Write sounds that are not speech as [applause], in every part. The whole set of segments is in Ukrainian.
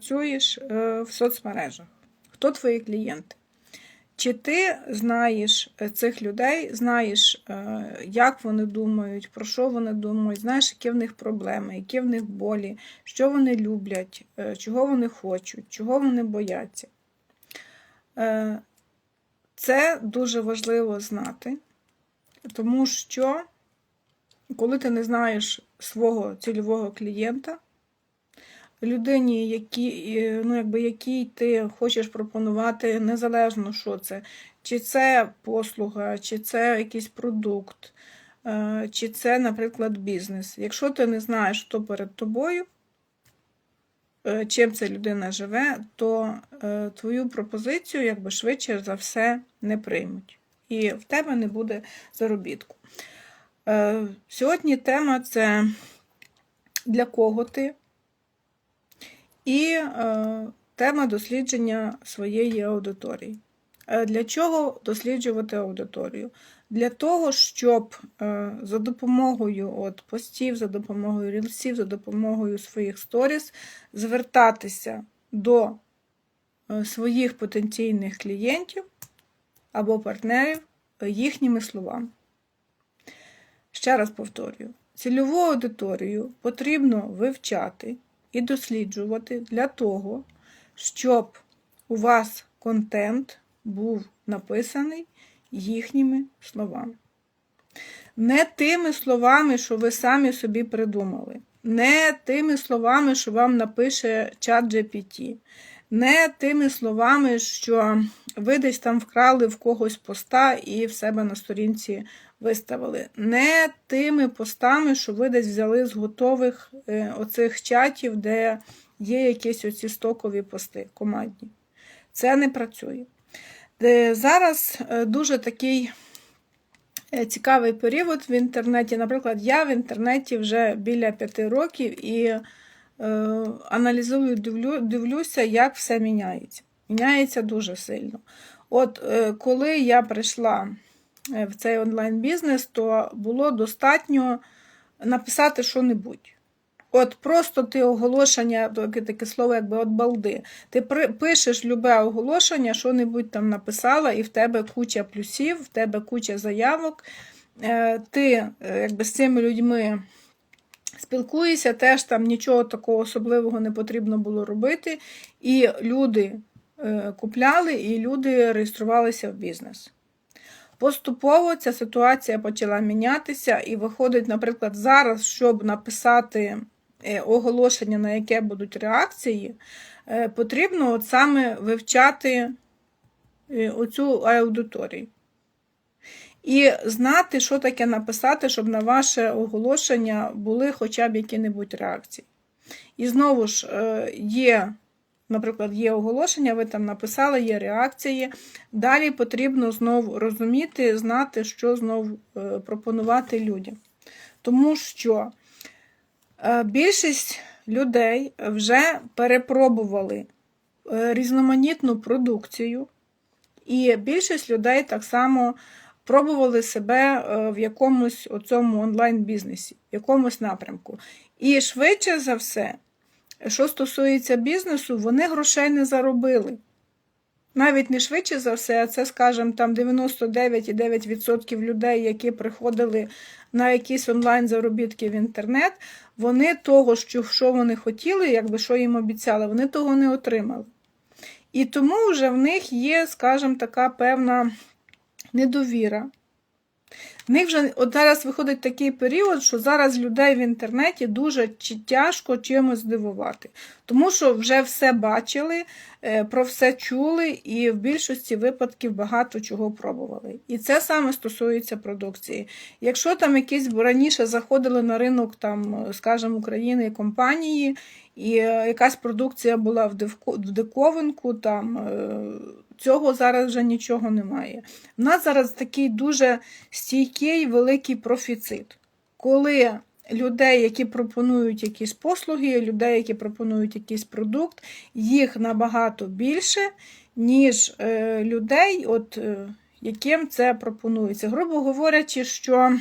працюєш е, в соцмережах? Хто твої клієнти? Чи ти знаєш е, цих людей, знаєш, е, як вони думають, про що вони думають, знаєш, які в них проблеми, які в них болі, що вони люблять, чого вони хочуть, чого вони бояться? Це дуже важливо знати, тому що коли ти не знаєш свого цільового клієнта, людині, які, е, ну, якби, якій ти хочеш пропонувати, незалежно, що це, чи це послуга, чи це якийсь продукт, е, чи це, наприклад, бізнес. Якщо ти не знаєш, хто перед тобою, е, чим ця людина живе, то твою пропозицію, якби швидше за все, не приймуть. І в тебе не буде заробітку. Сьогодні тема це для кого ти, і е, тема дослідження своєї аудиторії. Е, Для чого досліджувати аудиторію? Для того, щоб е, за допомогою от, постів, за допомогою рілсів, за допомогою своїх сторіс звертатися до е, своїх потенційних клієнтів або партнерів е, їхніми словами. Ще раз повторюю: цільову аудиторію потрібно вивчати і досліджувати для того, щоб у вас контент був написаний їхніми словами. Не тими словами, що ви самі собі придумали, не тими словами, що вам напише чат GPT, не тими словами, що ви десь там вкрали в когось поста і в себе на сторінці виставили. Не тими постами, що ви десь взяли з готових е, оцих чатів, де є якісь оці стокові пости командні. Це не працює. Де Зараз е, дуже такий е, цікавий період в інтернеті. Наприклад, я в інтернеті вже біля п'яти років і е, аналізую, дивлю, дивлюся, як все міняється. Міняється дуже сильно. От е, коли я прийшла е, в цей онлайн-бізнес, то було достатньо написати що-небудь. От просто ти оголошення, таке, таке слово, якби от балди. Ти пишеш любе оголошення, що-небудь там написала, і в тебе куча плюсів, в тебе куча заявок. Е, Ти е, якби з цими людьми спілкуєшся, теж там нічого такого особливого не потрібно було робити. І люди е, купляли, і люди реєструвалися в бізнес. Поступово ця ситуація почала мінятися, і виходить, наприклад, зараз, щоб написати е, оголошення, на яке будуть реакції, е, потрібно от саме вивчати оцю аудиторію. І знати, що таке написати, щоб на ваше оголошення були хоча б які-небудь реакції. І знову ж є Наприклад, є оголошення, ви там написали, є реакції. Далі потрібно знову розуміти, знати, що знову пропонувати людям. Тому що більшість людей вже перепробували різноманітну продукцію, і більшість людей так само пробували себе в якомусь цьому онлайн-бізнесі, в якомусь напрямку. І швидше за все. Що стосується бізнесу, вони грошей не заробили. Навіть не швидше за все, а це, скажімо, там 99,9% людей, які приходили на якісь онлайн-заробітки в інтернет, вони того, що вони хотіли, якби що їм обіцяли, вони того не отримали. І тому вже в них є, скажімо, така певна недовіра. В них вже от зараз виходить такий період, що зараз людей в інтернеті дуже тяжко чимось здивувати. Тому що вже все бачили, про все чули, і в більшості випадків багато чого пробували. І це саме стосується продукції. Якщо там якісь раніше заходили на ринок, там, скажімо, України компанії, і якась продукція була в диковинку, там. Цього зараз вже нічого немає. У нас зараз такий дуже стійкий великий профіцит. Коли людей, які пропонують якісь послуги, людей, які пропонують якийсь продукт, їх набагато більше, ніж е, людей, от, е, яким це пропонується. Грубо говорячи, що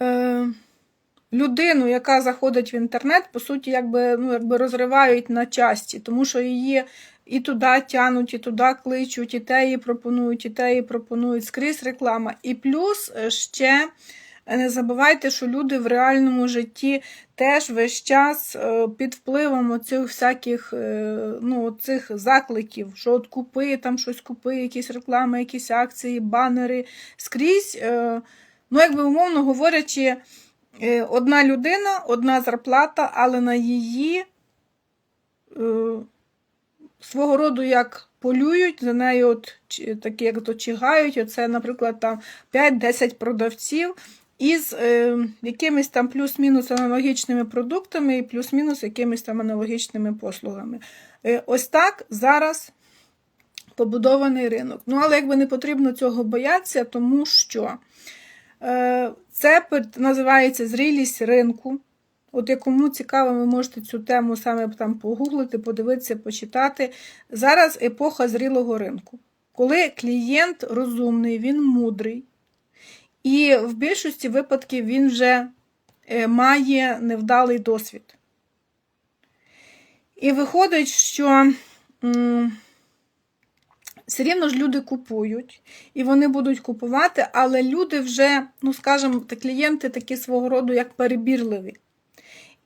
е, людину, яка заходить в інтернет, по суті, якби, ну, якби розривають на часті, тому що її і туди тянуть, і туди кличуть, і те їй пропонують, і те їй пропонують скрізь реклама. І плюс е, ще не забувайте, що люди в реальному житті теж весь час е, під впливом оцих всяких е, ну, цих закликів, що от купи, там щось купи, якісь реклами, якісь акції, банери скрізь. е, Ну, якби умовно говорячи, е, одна людина, одна зарплата, але на її е, свого роду як полюють, за нею от, такі, як то чигають. Оце, наприклад, там 5-10 продавців із е, якимись там плюс-мінус аналогічними продуктами і плюс-мінус якимись там аналогічними послугами. Е, ось так зараз побудований ринок. Ну, але якби не потрібно цього боятися, тому що е, це називається зрілість ринку. От як кому цікаво, ви можете цю тему саме там погуглити, подивитися, почитати. Зараз епоха зрілого ринку. Коли клієнт розумний, він мудрий, і в більшості випадків він вже е, має невдалий досвід. І виходить, що все рівно ж люди купують, і вони будуть купувати, але люди вже, ну скажімо, та клієнти такі свого роду як перебірливі.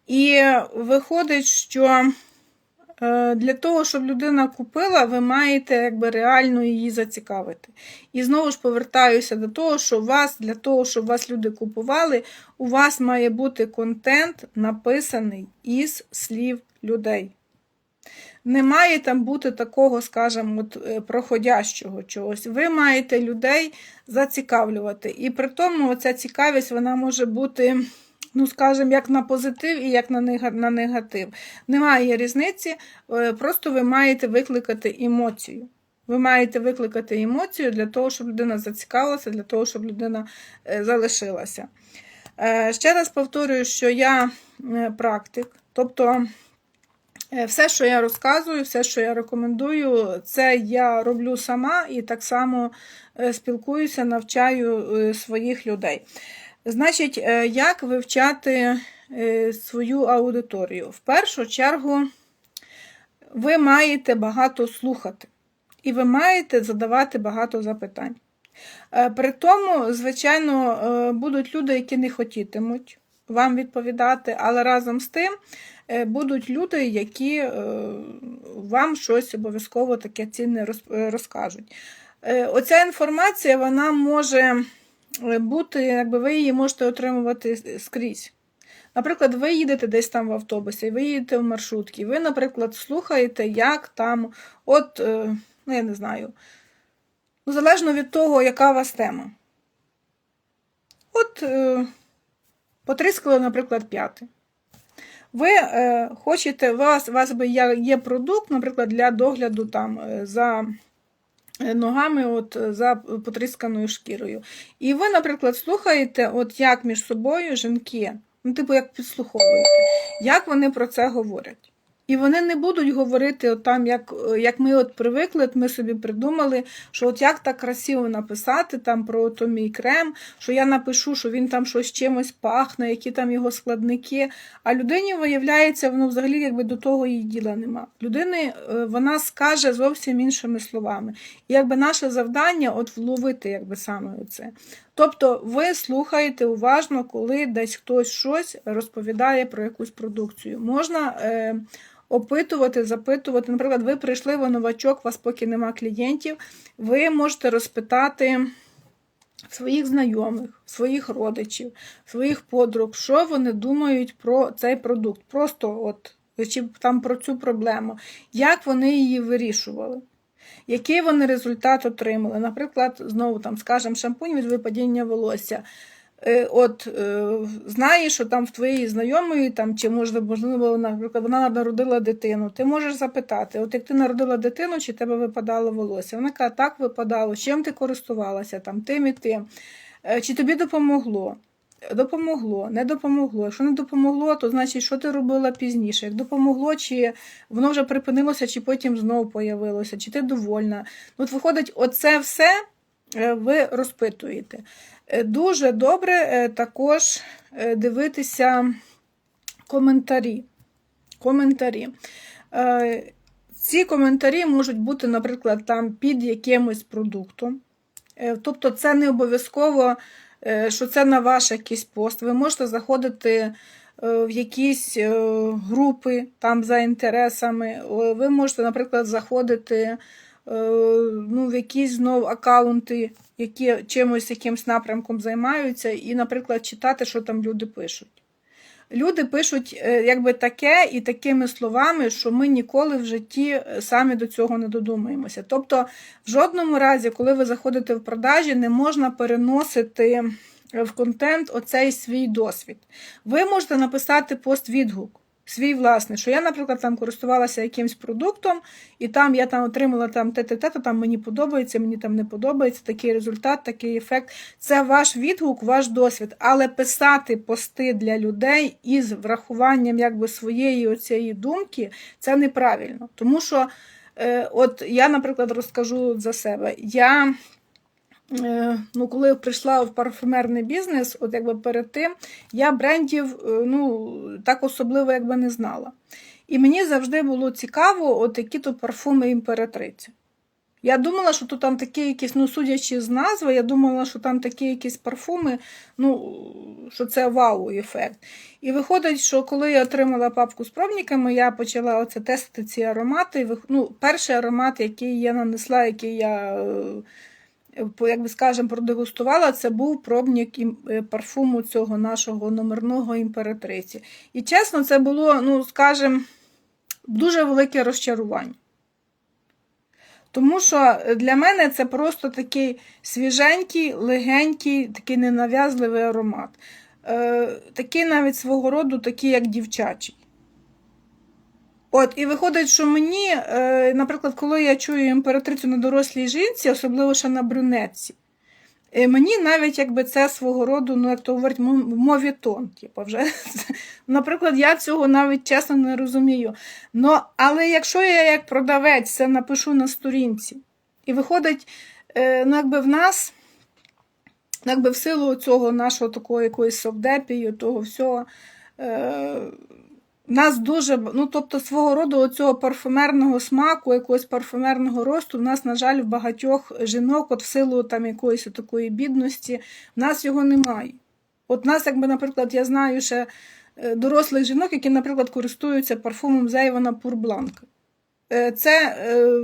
І виходить, що е, для того, щоб людина купила, ви маєте якби реально її зацікавити. І знову ж повертаюся до того, що вас, для того, щоб вас люди купували, у вас має бути контент написаний із слів людей. Не має там бути такого, скажімо, от, е, проходящого чогось. Ви маєте людей зацікавлювати. І при тому ця цікавість вона може бути, ну, скажімо, як на позитив і як на негатив. Немає різниці, е, просто ви маєте викликати емоцію. Ви маєте викликати емоцію для того, щоб людина зацікавилася, для того, щоб людина е, залишилася. Ще раз повторюю, що я практик, тобто. Е, Все, що я розказую, все, що я рекомендую, це я роблю сама і так само е, спілкуюся, навчаю е, своїх людей. Значить, як вивчати свою аудиторію? В першу чергу, ви маєте багато слухати, і ви маєте задавати багато запитань. При тому, звичайно, будуть люди, які не хотітимуть вам відповідати, але разом з тим будуть люди, які е, вам щось обов'язково таке цінне е, розкажуть. Е, Оця інформація вона може е, бути, якби ви її можете отримувати скрізь. Наприклад, ви їдете десь там в автобусі, ви їдете в маршрутці, ви, наприклад, слухаєте, як там, от, е, ну я не знаю, ну, залежно від того, яка у вас тема. От е, потріскали, наприклад, п'яти. Ви е, хочете, у вас, у вас є, продукт, наприклад, для догляду там, е, за е, ногами, от, за потрісканою шкірою. І ви, наприклад, слухаєте, от як між собою жінки, ну, типу, як підслуховуєте, як вони про це говорять. І вони не будуть говорити от там, як, як ми от привикли, от ми собі придумали, що от як так красиво написати там про то мій крем, що я напишу, що він там щось чимось пахне, які там його складники. А людині, виявляється, воно взагалі якби до того її діла нема. Людини е, вона скаже зовсім іншими словами. І якби наше завдання от вловити якби саме оце. Тобто ви слухаєте уважно, коли десь хтось щось розповідає про якусь продукцію. Можна е, опитувати, запитувати. Наприклад, ви прийшли, ви новачок, у вас поки нема клієнтів, ви можете розпитати своїх знайомих, своїх родичів, своїх подруг, що вони думають про цей продукт. Просто от, чи там про цю проблему, як вони її вирішували. Який вони результат отримали? Наприклад, знову там, скажемо, шампунь від випадіння волосся. Е, От е, знаєш, що там в твоїй знайомої, там, чи може, можливо, наприклад, вона народила дитину. Ти можеш запитати: от як ти народила дитину, чи тебе випадало волосся? Вона каже, так випадало, чим ти користувалася, там, тим і тим. Е, Чи тобі допомогло? Допомогло, не допомогло. Якщо не допомогло, то значить, що ти робила пізніше? Як допомогло, чи воно вже припинилося, чи потім знову появилося, чи ти довольна. От виходить, оце все ви розпитуєте. Е, Дуже добре е, також е, дивитися коментарі. коментарі. Е, Ці коментарі можуть бути, наприклад, там під якимось продуктом. Е, Тобто, це не обов'язково, е, що це на ваш якийсь пост. Ви можете заходити е, в якісь е, групи там за інтересами. Ви можете, наприклад, заходити е, ну, в якісь знов аккаунти, які чимось якимсь напрямком займаються, і, наприклад, читати, що там люди пишуть. Люди пишуть е, якби таке і такими словами, що ми ніколи в житті е, самі до цього не додумаємося. Тобто, в жодному разі, коли ви заходите в продажі, не можна переносити е, в контент оцей свій досвід. Ви можете написати пост-відгук. Свій власний, що я, наприклад, там користувалася якимсь продуктом, і там я там отримала там те, те, те, то там мені подобається, мені там не подобається, такий результат, такий ефект. Це ваш відгук, ваш досвід. Але писати пости для людей із врахуванням якби своєї оцієї думки це неправильно. Тому що, е, от я, наприклад, розкажу за себе. Я Ну, коли прийшла в парфюмерний бізнес, от якби перед тим, я брендів е, ну, так особливо якби не знала. І мені завжди було цікаво, от які то парфуми імператриці. Я думала, що тут там такі якісь, ну, судячи з назви, я думала, що там такі якісь парфуми, ну, що це вау-ефект. І виходить, що коли я отримала папку з пробниками, я почала оце тестити ці аромати. Ну, перший аромат, який я нанесла, який я. Як би скажемо, продегустувала, це був пробник е, парфуму цього нашого номерного імператриці. І чесно, це було, ну, скажімо, дуже велике розчарування. Тому що для мене це просто такий свіженький, легенький, такий ненав'язливий аромат. Е, такий навіть свого роду, такий, як дівчачий. От, і виходить, що мені, е, наприклад, коли я чую імператрицю на дорослій жінці, особливо ще на брюнетці, е, мені навіть якби це свого роду, ну як то говорять, мо- мовітон. Типу, вже. [laughs] Наприклад, я цього навіть чесно не розумію. Но, але якщо я як продавець це напишу на сторінці, і виходить, е, ну якби в нас, якби в силу цього нашого такого якоїсь совдепію, того всього. Нас дуже, ну тобто свого роду цього парфумерного смаку, якогось парфумерного росту, в нас, на жаль, в багатьох жінок, от в силу там якоїсь такої бідності, в нас його немає. От нас, якби, наприклад, я знаю ще е, дорослих жінок, які, наприклад, користуються парфумом Зейвана Пурбланк. Е, Це е,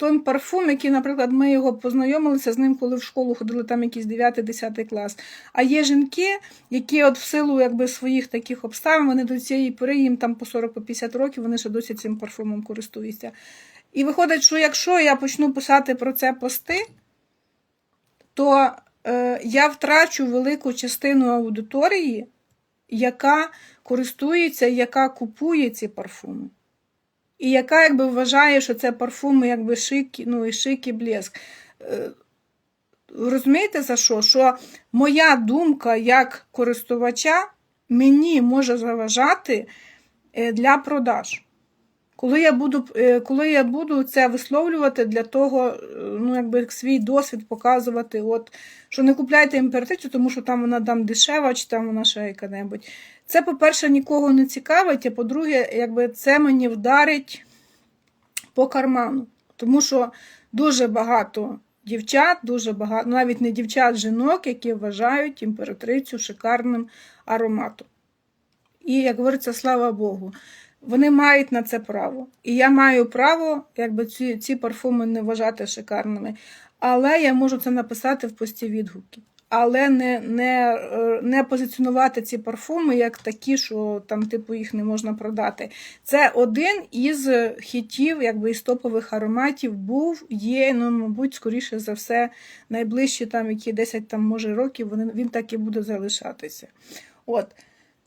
той парфум, який, наприклад, ми його познайомилися з ним, коли в школу ходили там якийсь 9-10 клас. А є жінки, які от в силу якби, своїх таких обставин, вони до цієї пори, їм там по 40-50 років, вони ще досі цим парфумом користуються. І виходить, що якщо я почну писати про це пости, то е, я втрачу велику частину аудиторії, яка користується, яка купує ці парфуми. І яка якби вважає, що це парфуми якби шик, ну і шик, блеск. Е, Розумієте за що? Що моя думка як користувача мені може заважати е, для продаж. Коли я буду, е, коли я буду це висловлювати для того, ну, якби свій досвід показувати, от, що не купляйте імператрицю, тому що там вона там дешева, чи там вона ще яка-небудь. Це, по-перше, нікого не цікавить, а по-друге, якби це мені вдарить по карману. Тому що дуже багато дівчат, дуже багато, навіть не дівчат, жінок, які вважають імператрицю шикарним ароматом. І, як говориться, слава Богу, вони мають на це право. І я маю право якби, ці, ці парфуми не вважати шикарними. Але я можу це написати в пості відгуки. Але не, не, е, не позиціонувати ці парфуми як такі, що там, типу, їх не можна продати. Це один із хітів, якби із топових ароматів був, є, ну, мабуть, скоріше за все, найближчі там, які 10 там, може, років, вони, він так і буде залишатися. От.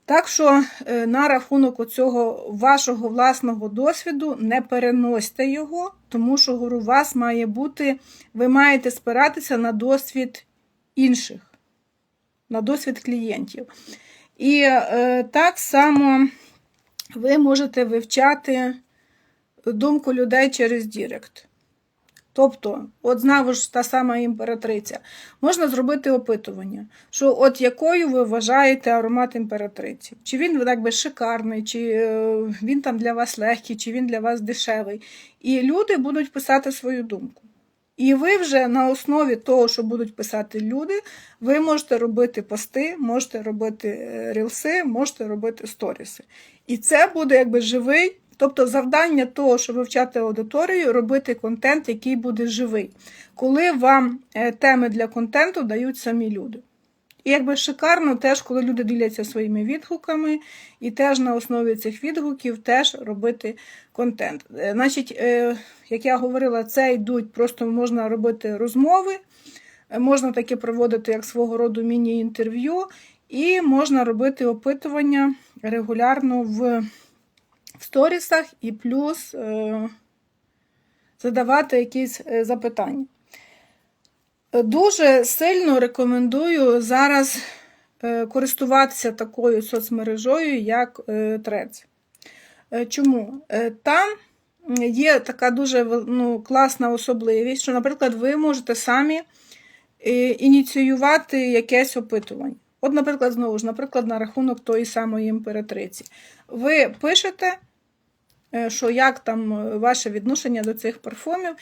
Так що е, на рахунок оцього вашого власного досвіду не переносьте його, тому що говорю, у вас має бути, ви маєте спиратися на досвід інших, на досвід клієнтів. І е, так само ви можете вивчати думку людей через Дірект. Тобто, от знову ж та сама імператриця, можна зробити опитування, що от якою ви вважаєте аромат імператриці? Чи він так би шикарний, чи е, він там для вас легкий, чи він для вас дешевий. І люди будуть писати свою думку. І ви вже на основі того, що будуть писати люди, ви можете робити пости, можете робити е, рілси, можете робити сторіси. І це буде якби живий. Тобто завдання того, щоб вивчати аудиторію, робити контент, який буде живий, коли вам е, теми для контенту дають самі люди. І якби шикарно теж, коли люди діляться своїми відгуками, і теж на основі цих відгуків теж робити контент. Е, Значить, е, як я говорила, це йдуть, просто можна робити розмови, е, можна таке проводити як свого роду міні-інтерв'ю, і можна робити опитування регулярно в в сторісах і плюс задавати якісь запитання. Дуже сильно рекомендую зараз е, користуватися такою соцмережою, як е, Threads. Е, Чому? Там є така дуже ну, класна особливість, що, наприклад, ви можете самі ініціювати якесь опитування. От, наприклад, знову ж, наприклад, на рахунок тої самої імператриці. Ви пишете, що як там ваше відношення до цих парфумів,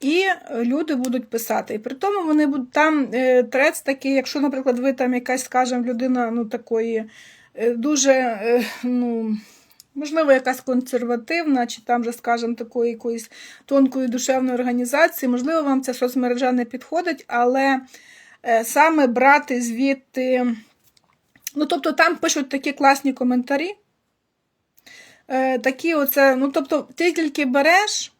і люди будуть писати. І при тому вони будуть там е, трец такий, якщо, наприклад, ви там якась, скажімо, людина ну, такої е, дуже, е, ну, можливо, якась консервативна, чи там же, скажімо, такої якоїсь тонкої душевної організації, можливо, вам ця соцмережа не підходить, але саме брати звідти. Ну, тобто там пишуть такі класні коментарі. Такі оце, ну, тобто, ти тільки береш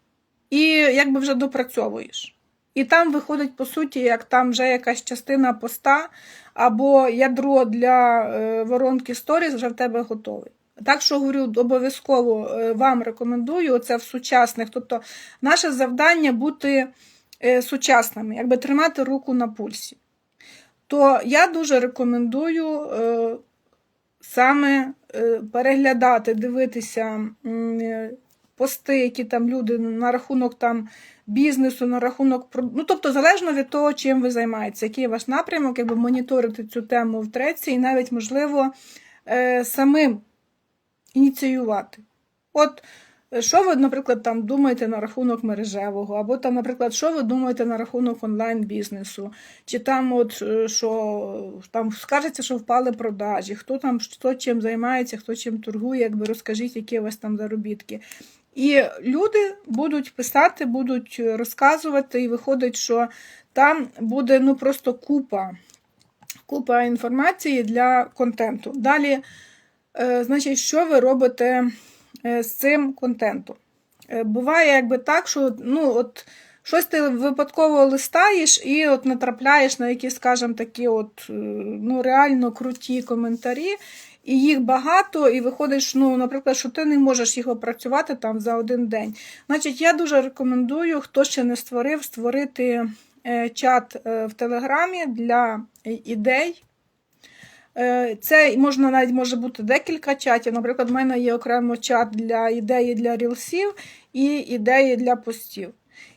і якби вже допрацьовуєш. І там виходить, по суті, як там вже якась частина поста або ядро для е, воронки сторіс вже в тебе готовий. Так що говорю, обов'язково е, вам рекомендую це в сучасних. Тобто, наше завдання бути е, сучасними, якби тримати руку на пульсі. То я дуже рекомендую саме переглядати, дивитися пости, які там люди на рахунок там бізнесу, на рахунок ну, тобто, залежно від того, чим ви займаєтеся, який ваш напрямок, якби моніторити цю тему в треці, і навіть можливо е, самим ініціювати. От е, що ви, наприклад, там думаєте на рахунок мережевого, або там, наприклад, що ви думаєте на рахунок онлайн-бізнесу, чи там, от е, що там скажеться, що впали продажі, хто там хто чим займається, хто чим торгує, якби розкажіть, які у вас там заробітки. І люди будуть писати, будуть розказувати, і виходить, що там буде ну просто купа, купа інформації для контенту. Далі, е, значить, що ви робите е, з цим контентом? Е, Буває якби так, що ну, от, щось ти випадково листаєш і от натрапляєш на якісь, скажімо, такі от, е, ну, реально круті коментарі, і їх багато, і виходиш, ну, наприклад, що ти не можеш їх опрацювати там за один день. Значить, я дуже рекомендую, хто ще не створив, створити е, чат е, в Телеграмі для е, ідей. Це можна навіть може бути декілька чатів. Наприклад, в мене є окремо чат для ідеї для рілсів і ідеї для постів.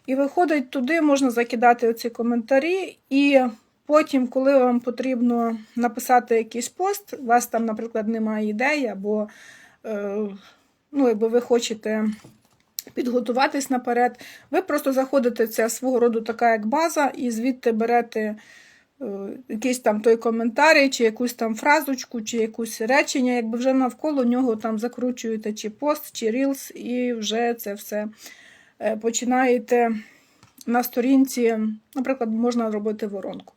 І виходить, туди можна закидати оці коментарі, і потім, коли вам потрібно написати якийсь пост, у вас там, наприклад, немає ідеї, або е, ну, якби ви хочете підготуватись наперед, ви просто заходите, це свого роду така як база, і звідти берете е, якийсь там той коментарій, чи якусь там фразочку, чи якусь речення, якби вже навколо нього там закручуєте чи пост, чи рілс, і вже це все е, починаєте на сторінці, наприклад, можна робити воронку.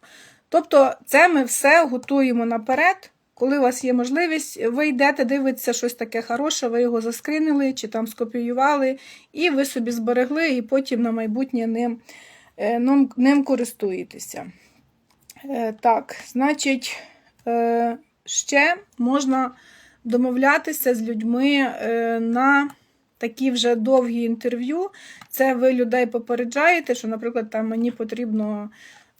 Тобто, це ми все готуємо наперед. Коли у вас є можливість, ви йдете, дивитеся щось таке хороше, ви його заскринили чи там скопіювали, і ви собі зберегли, і потім на майбутнє ним, е, ним, користуєтеся. Е, Так, значить, е, ще можна домовлятися з людьми на такі вже довгі інтерв'ю. Це ви людей попереджаєте, що, наприклад, там мені потрібно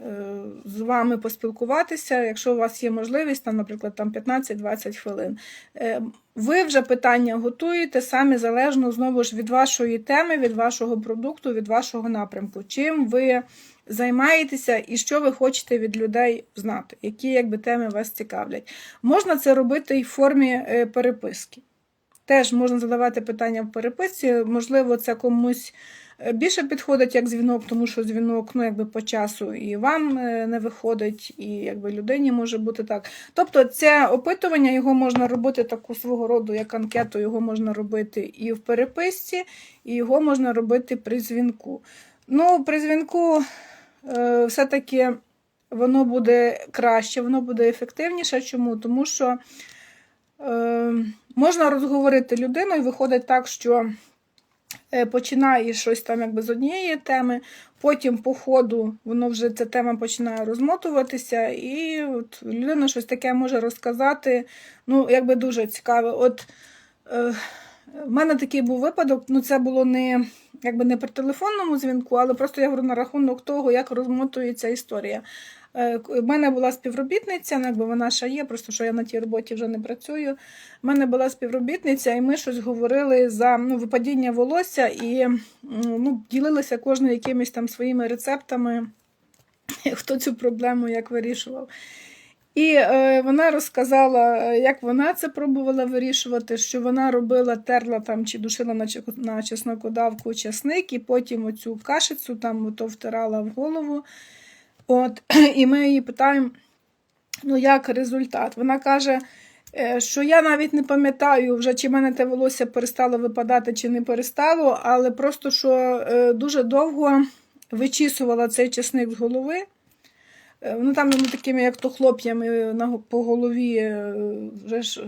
е, з вами поспілкуватися, якщо у вас є можливість, там, наприклад, там 15-20 хвилин. Е, Ви вже питання готуєте самі залежно знову ж від вашої теми, від вашого продукту, від вашого напрямку. Чим ви займаєтеся і що ви хочете від людей знати, які якби, теми вас цікавлять. Можна це робити і в формі е, переписки. Теж можна задавати питання в переписці, можливо, це комусь е, більше підходить як дзвінок, тому що дзвінок ну, якби по часу і вам е, не виходить, і якби людині може бути так. Тобто, це опитування його можна робити таку свого роду, як анкету, його можна робити і в переписці, і його можна робити при дзвінку. Ну, при дзвінку е, все-таки воно буде краще, воно буде ефективніше. Чому? Тому що можна розговорити людину, і виходить так, що е, починає щось там якби з однієї теми, потім по ходу воно вже ця тема починає розмотуватися, і от людина щось таке може розказати. Ну, якби дуже цікаве. От е, в мене такий був випадок, ну це було не якби не при телефонному дзвінку, але просто я говорю на рахунок того, як розмотується історія. Е, У мене була співробітниця, ну, якби вона ще є, просто що я на тій роботі вже не працюю. У мене була співробітниця, і ми щось говорили за ну, випадіння волосся і ну, ділилися кожен якимись там своїми рецептами, [laughs] хто цю проблему як вирішував. І е, вона розказала, е, як вона це пробувала вирішувати, що вона робила, терла там чи душила на, на чеснокодавку часник, і потім оцю кашицю там ото втирала в голову. От, [clears throat] і ми її питаємо, ну як результат? Вона каже, е, що я навіть не пам'ятаю вже, чи в мене те волосся перестало випадати, чи не перестало, але просто що е, дуже довго вичісувала цей чесник з голови. Е, Вони там вони такими, як то хлоп'ями по голові вже ж.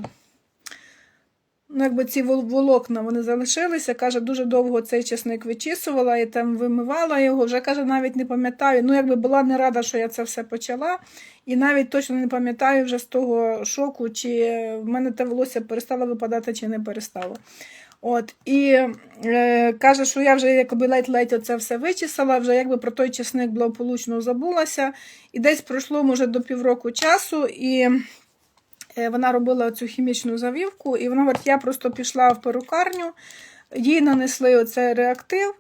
Ну, якби ці вол- волокна вони залишилися. Каже, дуже довго цей чесник вичісувала і там вимивала його. Вже каже, навіть не пам'ятаю. Ну, якби була не рада, що я це все почала. І навіть точно не пам'ятаю вже з того шоку, чи в мене те волосся перестало випадати, чи не перестало. От, і е, каже, що я вже якби ледь-ледь оце все вичесала, вже якби про той чесник благополучно забулася. І десь пройшло, може, до півроку часу, і вона робила цю хімічну завівку, і вона говорить, я просто пішла в перукарню, їй нанесли оцей реактив.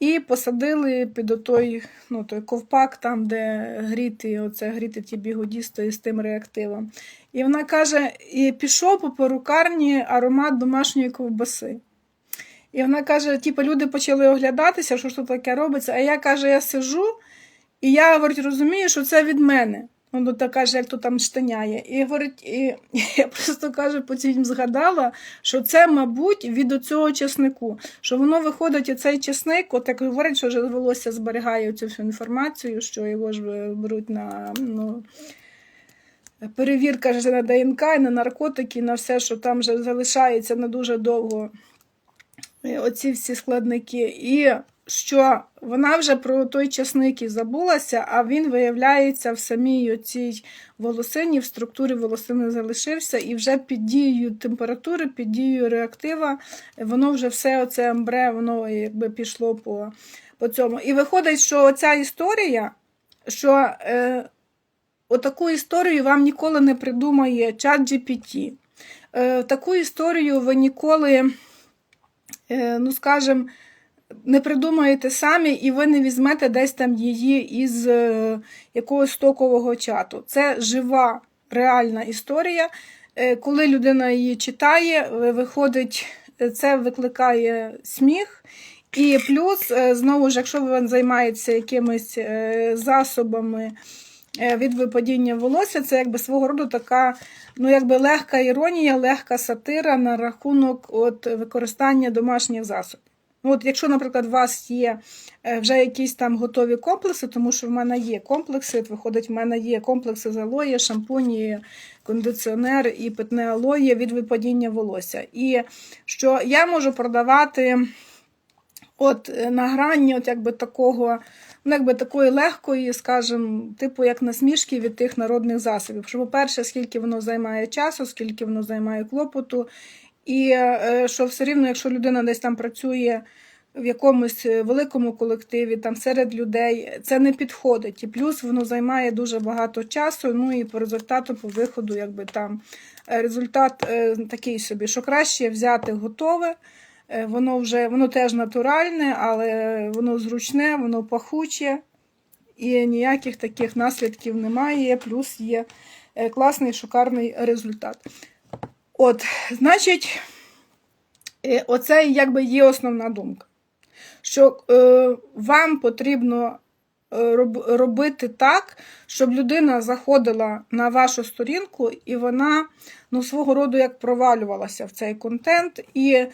І посадили під отой, ну, той ковпак, там, де гріти, оце, гріти ті бігодісти з тим реактивом. І вона каже: і пішов по перукарні аромат домашньої ковбаси. І вона каже: типу, люди почали оглядатися, що ж таке робиться. А я каже, я сижу, і я говорить, розумію, що це від мене. Воно так каже, як то там штаняє. І говорить, і [laughs] я просто каже, потім згадала, що це, мабуть, від оцього чеснику. Що воно виходить, оцей чесник, от як говорить, що вже волосся зберігає цю всю інформацію, що його ж беруть на ну, перевірка ж на ДНК, і на наркотики, і на все, що там вже залишається на дуже довго. Оці всі складники. І що вона вже про той часник і забулася, а він виявляється в самій оцій волосині, в структурі волосини залишився, і вже під дією температури, під дією реактива, воно вже все оце амбре, воно якби пішло по, по цьому. І виходить, що ця історія, що е, отаку історію вам ніколи не придумає чат GPT. Е, таку історію ви ніколи, е, ну скажімо, не придумаєте самі, і ви не візьмете десь там її із е, якогось стокового чату. Це жива, реальна історія. Е, Коли людина її читає, е, виходить, це викликає сміх. І плюс, знову ж, якщо ви займаєтеся якимись засобами від випадіння волосся, це якби свого роду така ну, якби легка іронія, легка сатира на рахунок от, використання домашніх засобів. Ну, От, якщо, наприклад, у вас є е, вже якісь там готові комплекси, тому що в мене є комплекси, виходить, в мене є комплекси з алоє, шампуні, кондиціонер і питне алоє від випадіння волосся. І що я можу продавати от е, на грані от якби такого, ну, якби такої легкої, скажімо, типу як насмішки від тих народних засобів. Що, по-перше, скільки воно займає часу, скільки воно займає клопоту, і е, що все рівно, якщо людина десь там працює в якомусь е, великому колективі, там серед людей, це не підходить. І плюс воно займає дуже багато часу. Ну і по результату, по виходу, якби там е, результат такий собі, що краще взяти готове. Воно вже воно теж натуральне, але воно зручне, воно пахуче і ніяких таких наслідків немає. Плюс є класний шикарний результат. От, значить, е, оце якби є основна думка. Що е, вам потрібно е, роб, робити так, щоб людина заходила на вашу сторінку, і вона ну, свого роду як провалювалася в цей контент. І е,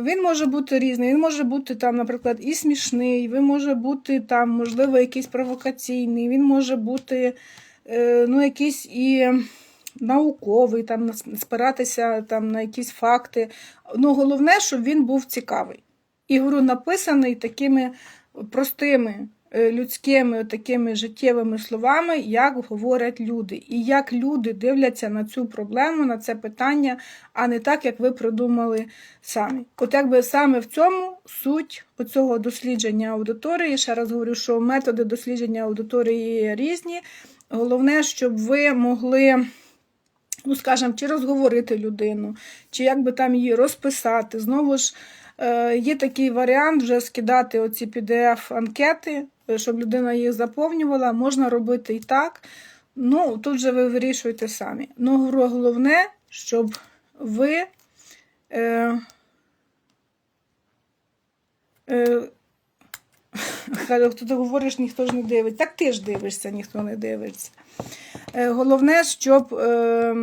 він може бути різний. Він може бути там, наприклад, і смішний, він може бути там, можливо, якийсь провокаційний, він може бути е, ну, якийсь і науковий, там спиратися там, на якісь факти. Ну, головне, щоб він був цікавий. І говорю, написаний такими простими е, людськими такими життєвими словами, як говорять люди, і як люди дивляться на цю проблему, на це питання, а не так, як ви придумали самі. От якби саме в цьому суть оцього дослідження аудиторії. Ще раз говорю, що методи дослідження аудиторії різні. Головне, щоб ви могли ну, скажімо, чи розговорити людину, чи як би там її розписати. Знову ж е, є такий варіант вже скидати оці PDF-анкети, е, щоб людина їх заповнювала. Можна робити і так. Ну, тут же ви вирішуєте самі. Ну, головне, щоб ви. Е, Каже, хто ти говориш, ніхто ж не дивиться. Так ти ж дивишся, ніхто не дивиться. Е, Головне, щоб е,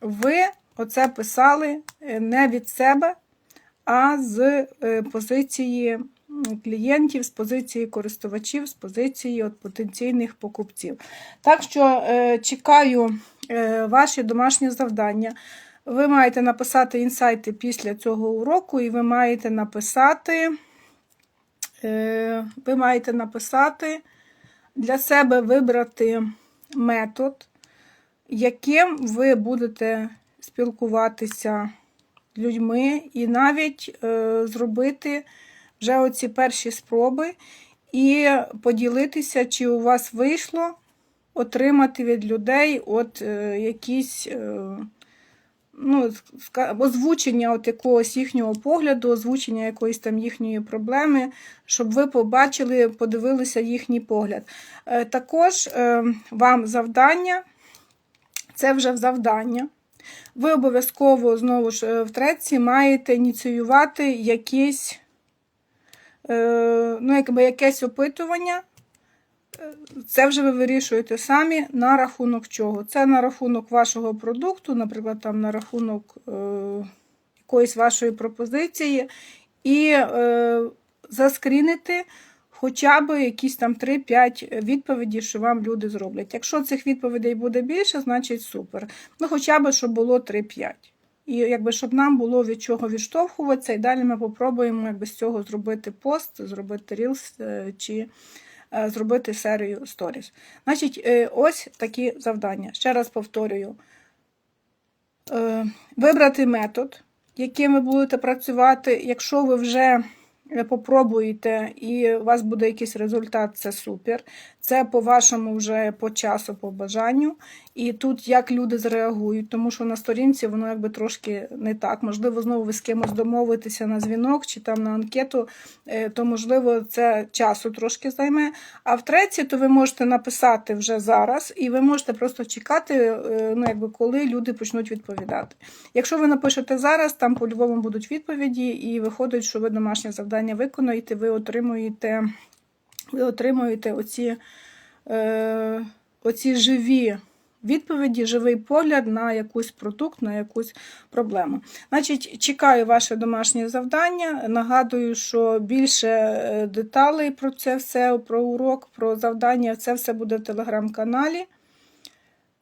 ви оце писали е, не від себе, а з позиції клієнтів, з позиції користувачів, з позиції от, потенційних покупців. Так що чекаю ваші домашні завдання. Ви маєте написати інсайти після цього уроку, і ви маєте написати. Е, ви маєте написати для себе вибрати метод, яким ви будете спілкуватися з людьми, і навіть е, зробити вже оці перші спроби і поділитися, чи у вас вийшло отримати від людей от е, якісь. Ну, озвучення от якогось їхнього погляду, озвучення якоїсь там їхньої проблеми, щоб ви побачили, подивилися їхній погляд. Е, Також е, вам завдання, це вже завдання. Ви обов'язково знову ж е, в треці маєте ініціювати якісь, ну, якби якесь опитування. Це вже ви вирішуєте самі на рахунок чого. Це на рахунок вашого продукту, наприклад, там на рахунок е, якоїсь вашої пропозиції, і е, заскрінити хоча б якісь там 3-5 відповідей, що вам люди зроблять. Якщо цих відповідей буде більше, значить супер. Ну, хоча б, щоб було 3-5. І якби щоб нам було від чого відштовхуватися, і далі ми попробуємо якби, з цього зробити пост, зробити рілс е, чи зробити серію сторіс. Значить, е, ось такі завдання. Ще раз повторюю: Е, вибрати метод, яким ви будете працювати. Якщо ви вже е, попробуєте і у вас буде якийсь результат, це супер. Це по вашому вже по часу, по бажанню. І тут як люди зреагують, тому що на сторінці воно якби трошки не так. Можливо, знову ви з кимось домовитеся на дзвінок чи там на анкету, е, то можливо це часу трошки займе. А втретє, то ви можете написати вже зараз, і ви можете просто чекати, е, ну якби коли люди почнуть відповідати. Якщо ви напишете зараз, там по-любому будуть відповіді, і виходить, що ви домашнє завдання виконуєте, ви отримуєте, ви отримуєте оці, е, оці живі. Відповіді, живий погляд на якийсь продукт, на якусь проблему. Значить, чекаю ваше домашнє завдання. Нагадую, що більше е, деталей про це все, про урок, про завдання, це все буде в телеграм-каналі.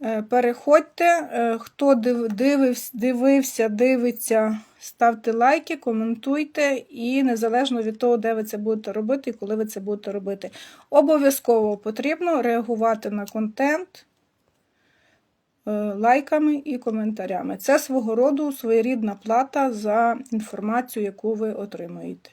Е, Переходьте, Е, хто дивився, дивився, дивиться, ставте лайки, коментуйте, і незалежно від того, де ви це будете робити і коли ви це будете робити. Обов'язково потрібно реагувати на контент е, лайками і коментарями. Це свого роду своєрідна плата за інформацію, яку ви отримуєте.